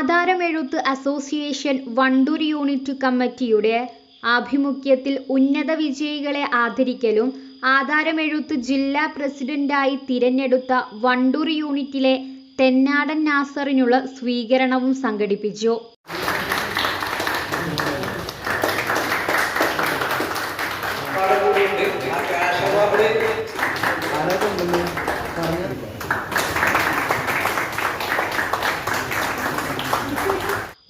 ആധാരമെഴുത്ത് association Wandoor unit കമ്മിറ്റിയുടെ ആഭിമുഖ്യത്തിൽ ഉന്നത വിജയികളെ ആദരിക്കലും ആധാരമെഴുത്ത് ജില്ലാ പ്രസിഡന്റായി തിരഞ്ഞെടുത്ത വണ്ടൂർ യൂണിറ്റിലെ തെന്നാടൻ നാസറിനുള്ള സ്വീകരണവും സംഘടിപ്പിച്ചു.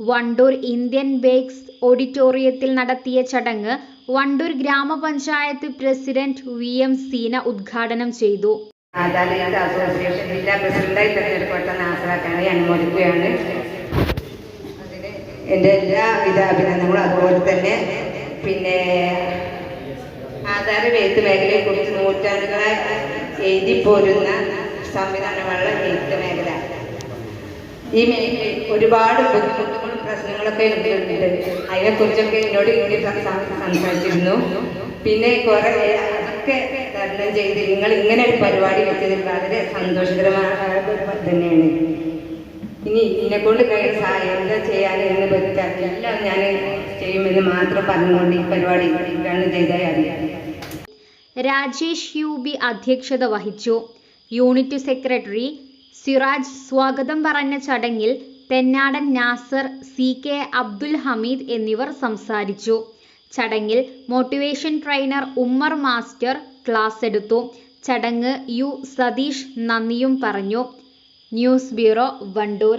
വണ്ടൂർ ഇന്ത്യൻ ബേക്സ് ഓഡിറ്റോറിയത്തിൽ നടത്തിയ ചടങ്ങ് വണ്ടൂർ ഗ്രാമപഞ്ചായത്ത് പ്രസിഡന്റ് വി എം സീന ഉദ്ഘാടനം ചെയ്തു. ആധാരയുടെ അസോസിയേഷൻ ജില്ലാ അനുമോദിക്കുകയാണ്. എന്റെ അഭിനന്ദനങ്ങളും അതുപോലെ തന്നെ പിന്നെ ആധാര എഴുത്ത് മേഖലയെക്കുറിച്ച് നൂറ്റാണ്ടുകളായി എഴുതി പോരുന്ന മേഖല ഈ മേഖലയിൽ ഒരുപാട് ബുദ്ധിമുട്ടുകളും പ്രശ്നങ്ങളൊക്കെ ഉണ്ട് അതിനെക്കുറിച്ചൊക്കെ എന്നോട് ഇങ്ങനെ സംസാരിച്ചിരുന്നു. പിന്നെ കുറെ അതൊക്കെ തരണം ചെയ്ത് നിങ്ങൾ ഇങ്ങനെ ഒരു പരിപാടി വെച്ചതിൽ വളരെ സന്തോഷകരമായ തന്നെയാണ്. ഇനി ഇതിനെ കൊണ്ട് കഴിയുന്ന സഹായം എന്താ ചെയ്യാൻ എന്ന് വെച്ചാൽ എല്ലാം ഞാൻ ചെയ്യുമെന്ന് മാത്രം പറഞ്ഞുകൊണ്ട് ഈ പരിപാടി രൺ ചെയ്താൽ അറിയാം. രാജേഷ് യു ബി അധ്യക്ഷത വഹിച്ചു. യൂണിറ്റ് സെക്രട്ടറി സിറാജ് സ്വാഗതം പറഞ്ഞ ചടങ്ങിൽ തെന്നാടൻ നാസർ സി കെ അബ്ദുൽ ഹമീദ് എന്നിവർ സംസാരിച്ചു. ചടങ്ങിൽ motivation trainer Ummer master class എടുത്തു. ചടങ്ങ് യു സതീഷ് നന്ദിയും പറഞ്ഞു. News bureau Wandoor.